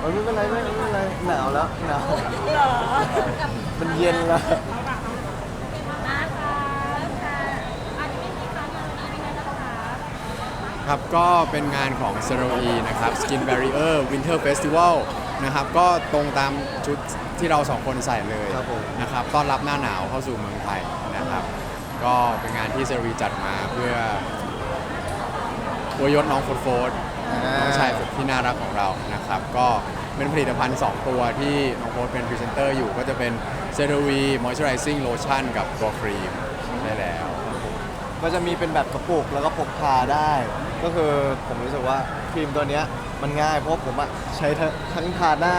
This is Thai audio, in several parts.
เออไม่เป็นไรไม่ไม่เป็นไรหนาวแล้วหนาวเหรอมันเย็นแล้วนะคะค่ะอันนี้ไม่มีค่ะงานวันนี้เป็นไงบ้างคะครับก็เป็นงานของ z e r o e นะครับ Skin Barrier Winter Festival นะครับ ก็ตรงตามชุดที่เราสองคนใส่เลยครับผมนะครับต้อนรับหน้าหนาวเข้าสู่เมืองไทยนะครับ ก็เป็นงานที่ z e r o e จัดมาเพื่ออวยยศน้องโฟร์โฟร์น้องชายสุด ที่น่ารักของเรานะครับก็เป็นผลิตภัณฑ์ 2 ตัวที่น้องโพสเป็นพรีเซนเตอร์อยู่ก็จะเป็นเซร o วีมอยส์ไรซิ่งโลชั่นกับตัวครีมได้แล้ว ก็จะมีเป็นแบบกระปุกแล้วก็พกพาได้ ก็คือผมรู้สึกว่าครีมตัวเนี้ยมันง่ายเพราะผมอะใช้ทั้งทั้งทาหน้า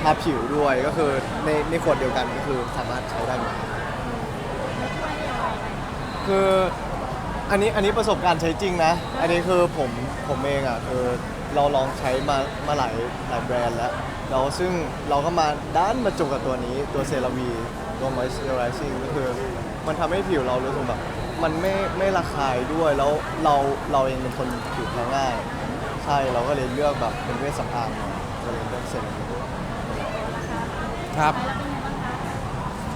ทาผิวด้วยก็คือในในขวดเดียวกันก็คือสามารถใช้ได้หมดคืออันนี้อันนี้ประสบการณ์ใช้จริงนะ อันนี้คือผมผมเองอะคือ เราลองใช้มามาหลายหลายแบรนด์แล้วเราซึ่งเราก็มาด้านมาจบกับตัวนี้ตัวเซรามีตัว moisturizing ก็คือมันทำให้ผิวเรารู้สึกแบบมันไม่ไม่ระคายด้วยแล้วเราเราเองเป็นคนผิวแพ้ง่าย ใช่เราก็เลยเลือกแบบเป็นเวชสำอางมาก็เลยเลือกเซรามีครับ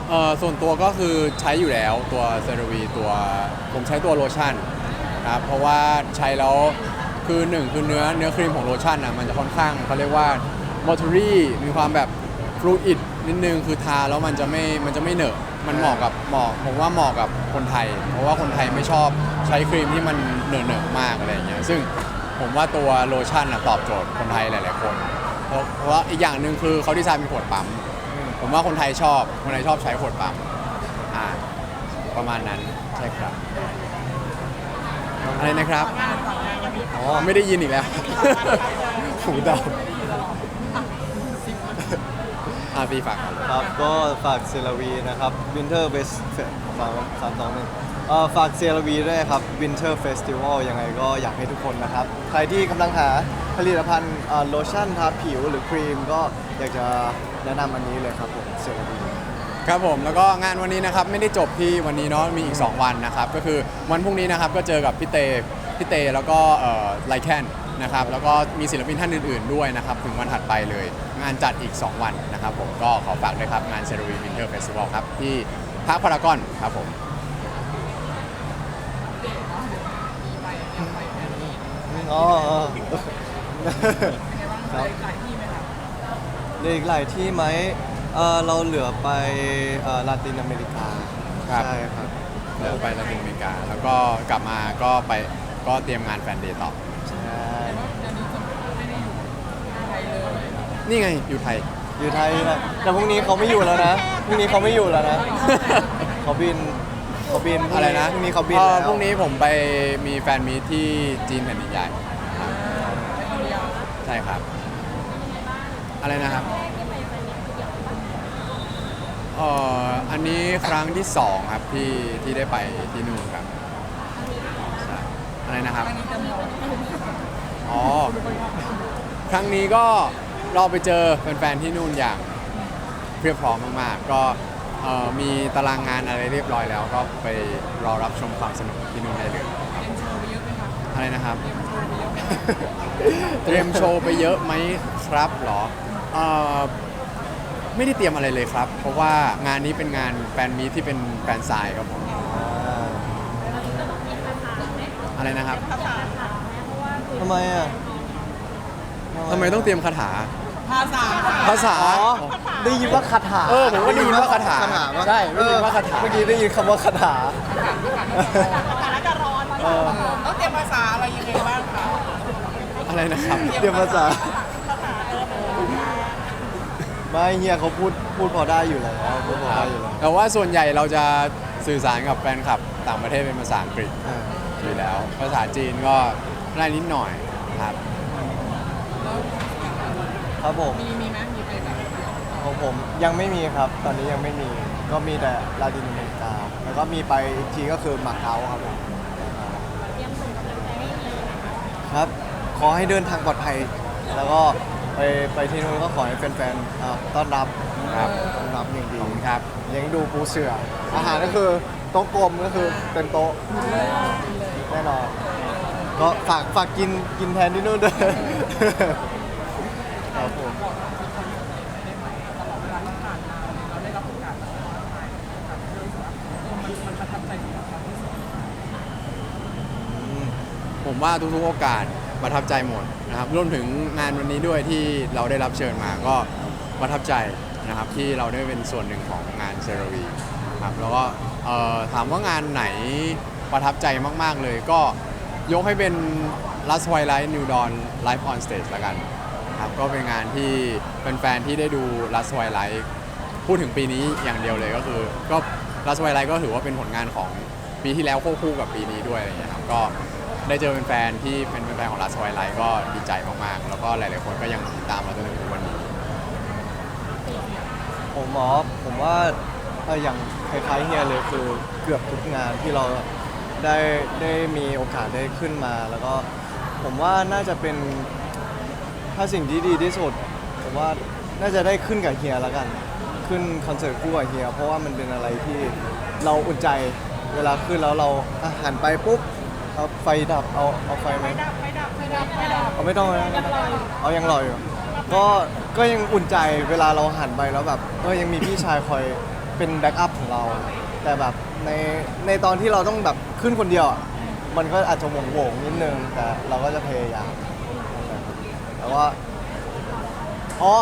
เอ่อส่วนตัวก็คือใช้อยู่แล้วตัวเซร o วีตัวผมใช้ตัวโลชั่นครับเพราะว่าใช้แล้ว คือหนึ่งคือเนื้อเนื้อครีมของโลชั่นอะมันจะค่อนข้างเขาเรียกว่ามอทูรี่มีความแบบฟลูอิดนิดนึงคือทาแล้วมันจะไม่มันจะไม่เหนอะมันเหมาะกับเหมาะผมว่าเหมาะกับคนไทย เพราะว่าคนไทยไม่ชอบใช้ครีมที่มันเหนอะเหนอะมากอะไรอย่างเงี้ยซึ่งผมว่าตัวโลชั่นอะตอบโจทย์คนไทยหลาย ๆ คนเพราะเพราะว่าอีกอย่างหนึ่งคือเขาดีไซน์เป็นขวดปั๊มผมว่าคนไทยชอบคนไทยชอบใช้ขวดปั๊มอ่าประมาณนั้นใช่ครับอะไรนะครับ อ๋อ ไม่ได้ยินอีกแล้ว หูดับอ่าพี่ฝากก่อนเลยครับก็ฝากเซราวีนะครับ Winter Best สามสามสองหนึ่งเอ่อฝากเซราวีด้วยครับ Winter Festival ยังไงก็อยากให้ทุกคนนะครับ ใครที่กำลังหาผลิตภัณฑ์เอ่อโลชั่นทาผิวหรือครีมก็อยากจะแนะนำอันนี้เลยครับผมเซราวี ครับผมแล้วก็งานวันนี้นะครับไม่ได้จบที่วันนี้เนาะมีอีก 2 วันนะครับ ก็คือวันพรุ่งนี้นะครับก็เจอกับพี่เต พี่เตแล้วก็เอ่อไลแคนนะครับแล้วก็มีศิลปินท่านอื่นๆด้วยนะครับถึงวันถัดไปเลย งานจัดอีก 2 วันนะครับผมก็ขอฝากด้วยครับ งานเซร o วีวินเทอร์เฟสติวัลครับ ที่พาร์คพารากอนครับผมอ๋ออ๋อครับเหลืออีกหลายที่ไหมเออเราเหลือไปเอ่อลาตินอเมริกาครับใช่ครับเดี๋ยวไปลาตินอเมริกา แล้วก็กลับมาก็ไป ก็เตรียมงานแฟนเดย์ต่อใช่นี่ไงอยู่ไทย อยู่ไทยนะแต่พรุ่งนี้เขาไม่อยู่แล้วนะพรุ่งนี้เขาไม่อยู่แล้วนะเขาบินเขาบินพงอะไรนะพรุ่งนี้เขาบินอ่อแล้วพรุ่งนี้ผมไปมีแฟนมีตที่จีนแผ่นดินใหญ่ครับใช่ครับ อะไรนะครับเอ่ออันนี้ครั้งที่สองครับที่ที่ได้ไปที่นู่นครับใช่ อะไรนะครับ อ๋อ ครั้งนี้ก็เราไปเจอแฟนๆที่นู่นอย่างเพียบพร้อมมากๆ ก็เอ่อมีตารางงานอะไรเรียบร้อยแล้ว ก็ไปรอรับชมความสนุกที่นู่นได้เลยอะไรนะครับ เตรียมโชว์ไปเยอะไหมครับเหรอเอ่อไม่ได้เตรียมอะไรเลยครับ เพราะว่างานนี้เป็นงานแฟนมีตที่เป็นแฟนซายครับผม อ่า อะไรนะครับทำไมอะทำไมต้องเตรียมคาถา ภาษาภาษา อ๋อได้ยินว่าคาถาเออผมก็ได้ยินว่าคาถาคาถาปะใช่ได้ยินว่าคาถา เมื่อกี้ได้ยินคำว่าคาถาสถานการณ์ร้อนเออ ต้องเตรียมภาษาอะไรยังไงบ้างคะอะไรนะครับ เตรียมภาษา ไม่เฮียเขาพูดพูดพอได้อยู่แล้วพูดพอได้อยู่แล้วแต่ว่าส่วนใหญ่เราจะสื่อสารกับแฟนคลับต่างประเทศเป็นภาษาอังกฤษ อ่า อยู่แล้ว ภาษาจีนก็ได้นิดหน่อยครับ ครับผมมีมีไหมมีไปแบบของผมยังไม่มีครับ ตอนนี้ยังไม่มีก็มีแต่ลาตินอเมริกา แล้วก็มีไปอีกทีก็คือมาเก๊าครับผมครับ ขอให้เดินทางปลอดภัย แล้วก็ไปไปที่นู้นก็ขอให้แฟนๆอ่าต้อนรับครับ ต้อนรับอย่างดีขอบคุณครับ เลี้ยงดูปูเสือ อาหารก็คือโต๊ะกลมก็คือเป็นโต๊ะ แน่นอน ก็ฝากฝากกินกินแทนที่นู่นด้วยครับผมผมว่าทุกๆโอกาสประทับใจหมดนะครับรวมถึงงานวันนี้ด้วยที่เราได้รับเชิญมาก็ประทับใจนะครับ ที่เราได้เป็นส่วนหนึ่งของงานเซรวีครับแล้วก็เอ่อถามว่างานไหน ประทับใจมาก ๆ เลย ก็ยกให้เป็น Last Twilight New Dawn Live on Stage ละกันครับก็เป็นงานที่เป็นแฟนๆที่ได้ดู Last Twilight พูดถึงปีนี้อย่างเดียวเลยก็คือ ก็ Last Twilight ก็ถือว่าเป็นผลงานของปีที่แล้วควบคู่กับปีนี้ด้วยอะไรอย่างเงี้ยครับก็ได้เจอเป็นแฟนๆที่เป็นแฟนๆของ Last Twilight ก็ดีใจมากๆ แล้วก็หลายๆคนก็ยังติดตามมาจนถึงวันนี้ ผมหมอผมว่าเอ่ออย่างคล้ายๆเฮียเลยคือเกือบทุกงานที่เรา ได้ได้มีโอกาสได้ขึ้นมา แล้วก็ผมว่าน่าจะเป็นถ้าสิ่งที่ดีที่สุดผมว่าน่าจะได้ขึ้นกับเฮียแล้วกัน ขึ้นคอนเสิร์ตคู่กับเฮีย เพราะว่ามันเป็นอะไรที่เราอุ่นใจเวลาขึ้นแล้วเราอะหันไปปุ๊บเอาไฟดับเอาเอาไฟไหมไม่ดับไม่ดับไม่ดับไม่ดับ เอาไม่ต้องนะเอายังรออยู่ ก็ ก็ยังอุ่นใจเวลาเราหันไปแล้วแบบเออยังมีพี่ชายคอยเป็นแบ็กอัพของเรา แต่แบบในในตอนที่เราต้องแบบขึ้นคนเดียวอะมันก็อาจจะหวงโหวงๆนิดนึง แต่เราก็จะพยายามแต่ว่าอ๋อ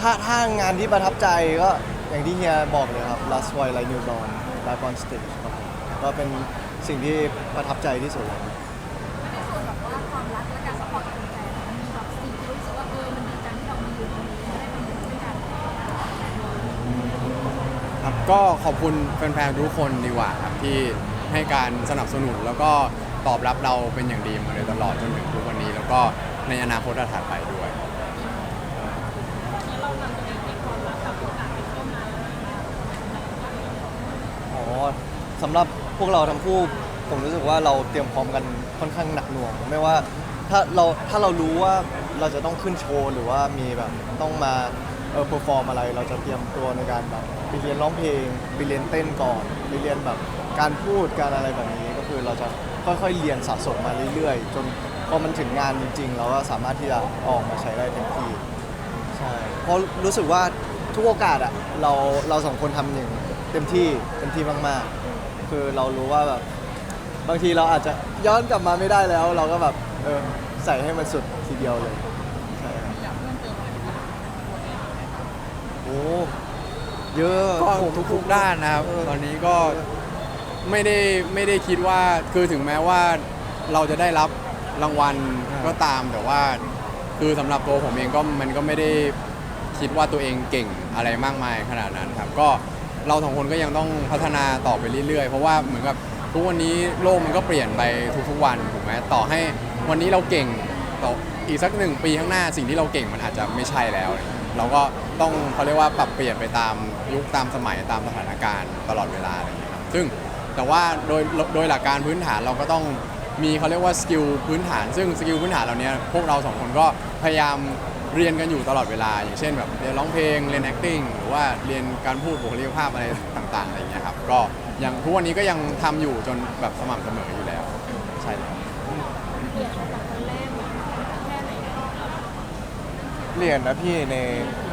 ถ้าถ้างานที่ประทับใจก็อย่างที่เฮียบอกเลยครับ Last Twilight New Dawn Live on Stage ครับผมก็เป็นสิ่งที่ประทับใจที่สุดเลย ก็ขอบคุณแฟนๆทุกคนดีกว่าครับที่ให้การสนับสนุนแล้วก็ตอบรับเราเป็นอย่างดีมาโดยตลอดจนถึงทุกวันนี้ แล้วก็ในอนาคตถัดไปด้วย อ๋อสำหรับพวกเราทั้งคู่ผมรู้สึกว่าเราเตรียมพร้อมกันค่อนข้างหนักหน่วง ไม่ว่าถ้าเราถ้าเรารู้ว่าเราจะต้องขึ้นโชว์หรือว่ามีแบบต้องมา เออเพอร์ฟอร์มอะไรเราจะเตรียมตัวในการแบบไปเรียนร้องเพลงไปเรียนเต้นก่อนไปเรียนแบบการพูดการอะไรแบบนี้ก็คือเราจะค่อยๆเรียนสะสมมาเรื่อยๆ จนพอมันถึงงานจริงๆเราก็สามารถที่จะออกมาใช้ได้เต็มที่ใช่เพราะรู้สึกว่าทุกโอกาสอะเราเราสองคนทำอย่างเต็มที่เต็มที่มากๆ คือเรารู้ว่าแบบบางทีเราอาจจะย้อนกลับมาไม่ได้แล้ว เราก็แบบเออใส่ให้มันสุดทีเดียวเลยใช่ครับโอ้ เยอะก็ผมทุกๆด้านนะครับเออตอนนี้ก็ไม่ได้ไม่ได้คิดว่าคือถึงแม้ว่าเราจะได้รับรางวัลก็ตามแต่ว่า คือสำหรับตัวผมเองก็มันก็ไม่ได้คิดว่าตัวเองเก่งอะไรมากมายขนาดนั้นครับ ก็เราสองคนก็ยังต้องพัฒนาต่อไปเรื่อยๆ เพราะว่าเหมือนกับทุกวันนี้โลกมันก็เปลี่ยนไปทุกๆวันถูกไหมต่อให้วันนี้เราเก่งต่ออีกสักหนึ่งปีข้างหน้าสิ่งที่เราเก่งมันอาจจะไม่ใช่แล้วเเราก็ต้องเขาเรียกว่าปรับเปลี่ยนไปตามยุคตามสมัยตามสถานการณ์ตลอดเวลาอะไรอย่างเงี้ยครับซึ่งแต่ว่าโดยโดยหลักการพื้นฐานเราก็ต้องมีเขาเรียกว่าสกิลพื้นฐาน ซึ่งสกิลพื้นฐานเหล่านี้พวกเราสองคนก็พยายามเรียนกันอยู่ตลอดเวลา อย่างเช่นแบบเรียนร้องเพลงเรียน acting หรือว่าเรียนการพูดบุคลิกภาพอะไรต่างๆอะไรอย่างเงี้ยครับก็อยังทุกวันนี้ก็ยังทำอยู่จนแบบสม่ำเสมออยู่แล้ว ใช่แล้ว เปลี่ยนจากคนแรกแบบแค่ไหน เปลี่ยนนะพี่ใน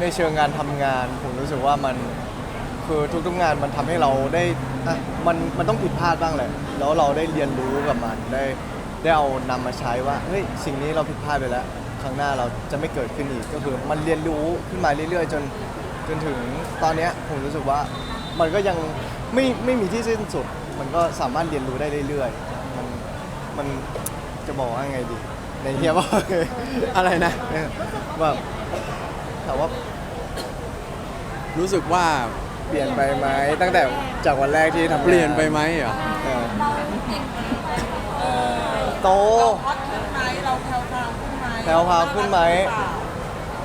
ในเชิงงานทำงาน ผมรู้สึกว่ามันคือทุกๆงานมันทำให้เราได้อะมันมันต้องผิดพลาดบ้างแหละแล้วเราได้เรียนรู้กับมันได้ได้เอานำมาใช้ว่าเฮ้ยสิ่งนี้เราผิดพลาดไปแล้วครั้งหน้าเราจะไม่เกิดขึ้นอีกก็คือมันเรียนรู้ขึ้นมาเรื่อยๆ จนจนถึงตอนเนี้ยผมรู้สึกว่ามันก็ยังไม่ไม่มีที่สิ้นสุด มันก็สามารถเรียนรู้ได้เรื่อยๆมันมันจะบอกว่าไงดี ในเฮียบอก อะไรนะเออแบบแต่ว่า รู้สึกว่าเปลี่ยนไปไหมตั้งแต่จากวันแรกที่ทำงาเปลี่ยนไปไหมเหรอเออเราเก่งไหมโต ฮอตขึ้นไหมเราแพรวพราวขึ้นไหมแพรวพราวขึ้นไหม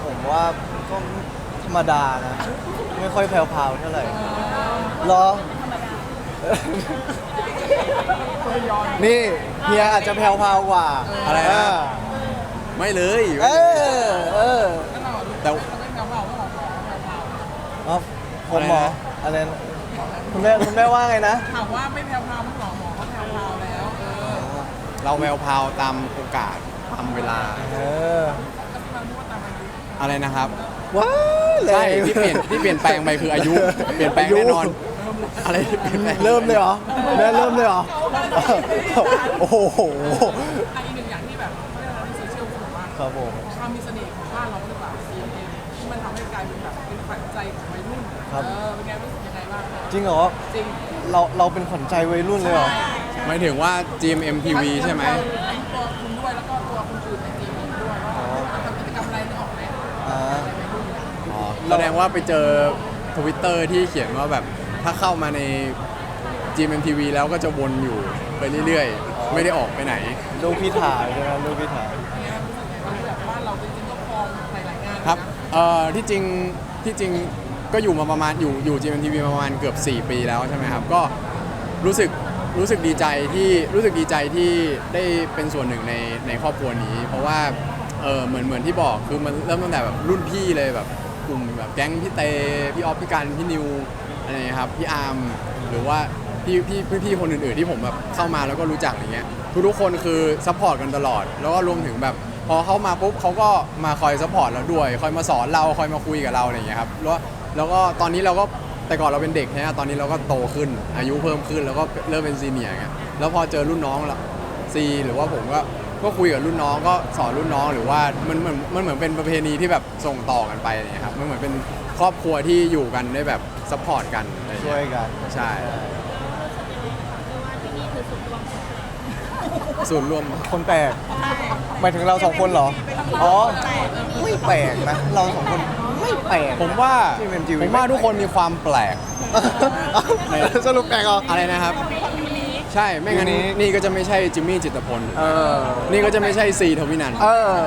ผมว่าก็ธรรมดานะ ไม่ค่อยแผ่วพราวเท่าไหร่เหรอ นี่เฮียอาจจะแผ่วพราวกว่าอะไรนะเไม่เลยเออเออแต่เราไม่แพ้เราไม่หรอกแพ้เราครับผมหมออะไรนะคุณแม่คุณแม่ว่าไงนะ ถามว่าไม่แพ้เราไม่หรอกหมอเขาแพ้เราแล้ว เออเราแววพราวตามโอกาสตามเวลา เออก็ที่มันพูดว่าตามอายุอะไรนะครับว้าวแรใช่งที่เปลี่ยนที่เปลี่ยนแปลงไปคืออายุ เปลี่ยนแปลงแน่นอน อะไรที่เปลี่ยนแปลงเริ่มเลยเหรอแม่เริ่มเลยเหรอ โอ้โหอะอีกหนึ่งอย่างที่แบบเขาเรียกอะไรในโซเชียลพูดบอกว่าครับผม ความมีเสน่ห์ของบ้านเราหรือเปล่า CNN ที่มันทำให้กลายเป็นแบบเป็นขวัญใจของวัยรุ่นครับ เออเป็นไงรู้สึกยังไงบ้างจริงเหรอ จริงเราเราเป็นขวัญใจวัยรุ่นเลยเหรอ หมายถึงว่า GMM TV ใช่ไหม ทั้งตัวคุณด้วยแล้วก็ตัวคนอื่นในทีมด้วยว่าทำกิจกรรมอะไรนึกออกไหมอ่า อ๋อแสดงว่าไปเจอทวิตเตอร์ที่เขียนว่าแบบ ถ้าเข้ามาใน GMM TV แล้วก็จะวนอยู่ไปเรื่อยๆ ไม่ได้ออกไปไหน ลูกพี่ถ่ายใช่ไหมลูกพี่ถ่ายเป็นไงรู้สึกไงบ้างแบบบ้านเราจริงๆก็ครองหลายๆงานครับเอ่อที่จริงที่จริงก็อยู่มาประมาณอยู่อยู่ GMM TV มาประมาณเกือบ 4 ปีแล้วใช่ไหมครับ ก็รู้สึกรู้สึกดีใจที่รู้สึกดีใจที่ได้เป็นส่วนหนึ่งในในครอบครัวนี้ เพราะว่าเออเหมือนเหมือนที่บอกคือมันเริ่มตั้งแต่แบบรุ่นพี่เลยแบบกลุ่มแบบแก๊งพี่เตพี่ออฟพี่กันพี่นิว อะไรอย่างเงี้ยครับพี่อาร์มหรือว่าพี่พี่พี่พี่คนอื่นๆที่ผมแบบเข้ามาแล้วก็รู้จักอย่างเงี้ยทุกๆคนคือซัพพอร์ตกันตลอด แล้วก็รวมถึงแบบพอเข้ามาปุ๊บเขาก็มาคอยซัพพอร์ตเราด้วย คอยมาสอนเราคอยมาคุยกับเราอะไรอย่างเงี้ยครับแล้วแล้วก็ตอนนี้เราก็แต่ก่อนเราเป็นเด็กนะตอนนี้เราก็โตขึ้นอายุเพิ่มขึ้นแล้วก็เริ่มเป็นซีเนียร์เงี้ยแล้วพอเจอรุ่นน้องละซีหรือว่าผมก็ ก็คุยกับรุ่นน้องก็สอนรุ่นน้องหรือว่ามันเหมือนมันเหมือนเป็นประเพณีที่แบบส่งต่อกันไปอะไรอย่างเงี้ยครับมันเหมือนเป็นครอบครัวที่อยู่กันได้แบบซัพพอร์ตกันอะไรอย่างช่เงี้วยยกันใช่ส่วนรวม คนแปลกหมายถึงเราสองคนเหรอ อ๋อไม่แปลกนะ เราสองคนไม่แปลก ผมว่าที่เป็น GMM ผมว่าทุกคนมีความแปลก สรุปแปลกเหรออะไรนะครับ ใช่ ไม่งั้นอยู่นี้นี่ก็จะไม่ใช่จิมมี่จิตรพล เออ นี่ก็จะไม่ใช่ซีทวินันท์เออ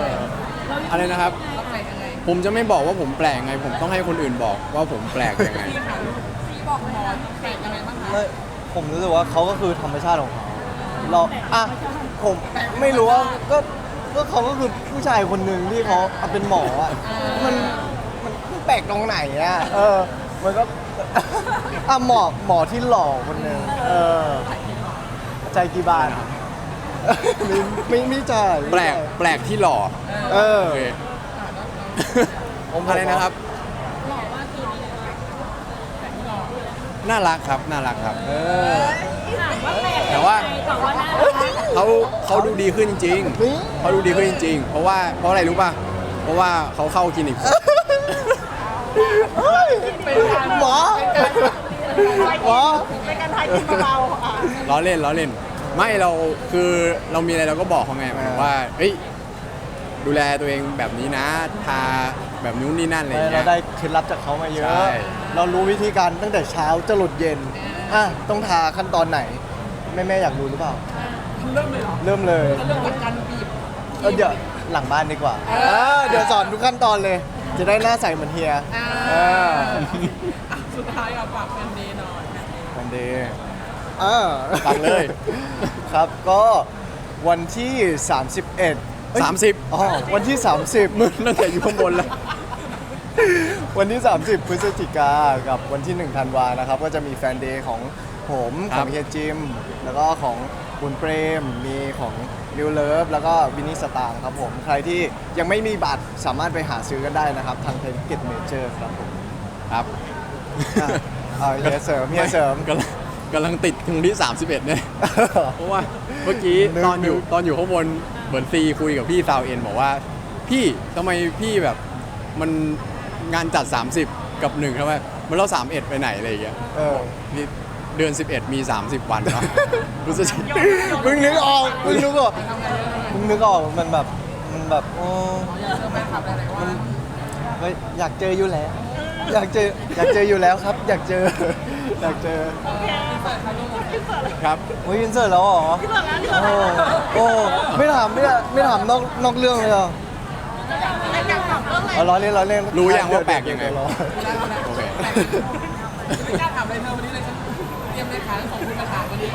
อะไรนะครับแล้วใครยังไงผมจะไม่บอกว่าผมแปลกไง ผมต้องให้คนอื่นบอกว่าผมแปลกยังไงพี่ค่ะซีบอกหมอแปลกยังไงบ้างคะไม่ผมรู้สึกว่าเขาก็คือธรรมชาติของเขาเราอะผมไม่รู้ว่าก็ก็เขาก็คือผู้ชายคนหนึ่งที่เขาอะเป็นหมออะมันมันมันแปลกตรงไหนอะเออ มันก็อะหมอหมอที่หล่อคนหนึ่งเออ ใจกี่บาท ไม่ไม่ไม่จ่ายแปลกแปลกที่หล่อเออ โอเคผมบอกว่าอะไรนะครับ น่ารักครับ น่ารักครับ เออ แต่ว่าเขาเขาดูดีขึ้นจริงนี่ ๆเขาดูดีขึ้นจริง ๆ เพราะว่าเพราะอะไรรู้ป่ะ เพราะว่าเขาเข้าคลินิก เฮ้ยหมอหมอล้อเล่นล้อเล่น ไม่เราคือเรามีอะไรเราก็บอกเขาไงหมายถึงว่าเฮ้ยดูแลตัวเองแบบนี้นะทาแบบนู้นนี่นั่นอะไรอย่างเงี้เราย ได้เคล็ดลับจากเขามาเยอะ ใช่ เรารู้วิธีการตั้งแต่เช้าจะหลดเย็นอะต้องทาขั้นตอนไหน แม่แม่ๆอยากรู้หรือเปล่า เริ่มเลยเหรอเริ่มเลยเริ่มจากการบีบเออเดี๋ยวหลังบ้านดีกว่าเออเดี๋ยวสอนทุกขั้นตอนเลย จะได้หน้าใสเหมือนเฮีย อ่าเอออะสุดท้ายเอาฝากแฟนเดย์หน่อยวัน เดย์เออฟังเลย ครับก็วันที่ 31เอ้ยสามสิบอ๋อวันที่ 30 มึงตั้งแต่อยู่ข้างบนแล้ว วันที่ 30 พฤศจิกากับวันที่1ธันวานะครับ ก็จะมีแฟนเดย์ของผมคขรัอบงเฮียจิม แล้วก็ของบุญเปรม มีของนิวเลิฟ แล้วก็วินนี่สตางค์ครับผม ใครที่ยังไม่มีบัตรสามารถไปหาซื้อกันได้นะครับ ทางเทนเก็ตเมเจอร์ครับผม ครับ อะ เอาเฮียเสริมเฮียเสริม กำลังกำลังติดถึงที่ 31เนี่ยเพราะว่าเมื่อกี้นึกตอนอยู่นึกตอนอยู่ข้างบนเหมือนซีคุยกับพี่ซาวเอ็นบอกว่า พี่ทำไมพี่แบบมันงานจัด 30 กับหนึ่งทำไมมันเรา31 ไปไหนอะไรอย่างเงี้ยเออ นี่เดือน 11 มี 30 วันเนาะรู้สึกมึงนึกออกมึงนึกออกมึงนึกออกมันแบบมันแบบโอ้อยากเจอแฟนคลับหลายๆวันเฮ้ยอยากเจออยู่แล้ว อยากเจออยากเจออยู่แล้วครับ อยากเจอ อยากเจอครับโอ้ยอินเสิร์ตแล้วเหรอโอ้โอ้ไม่ถามไม่ถามไม่ถามนอกนอกเรื่องเลยเหรอเอาล้อเล่นล้อเล่นรู้ยังว่าแปลกยังไง เดี๋วโอเค ไม่กล้าถามอะไรเธอวันนี้เลยฉันเตรียมเลขาส่งคุณมาถามวันนี้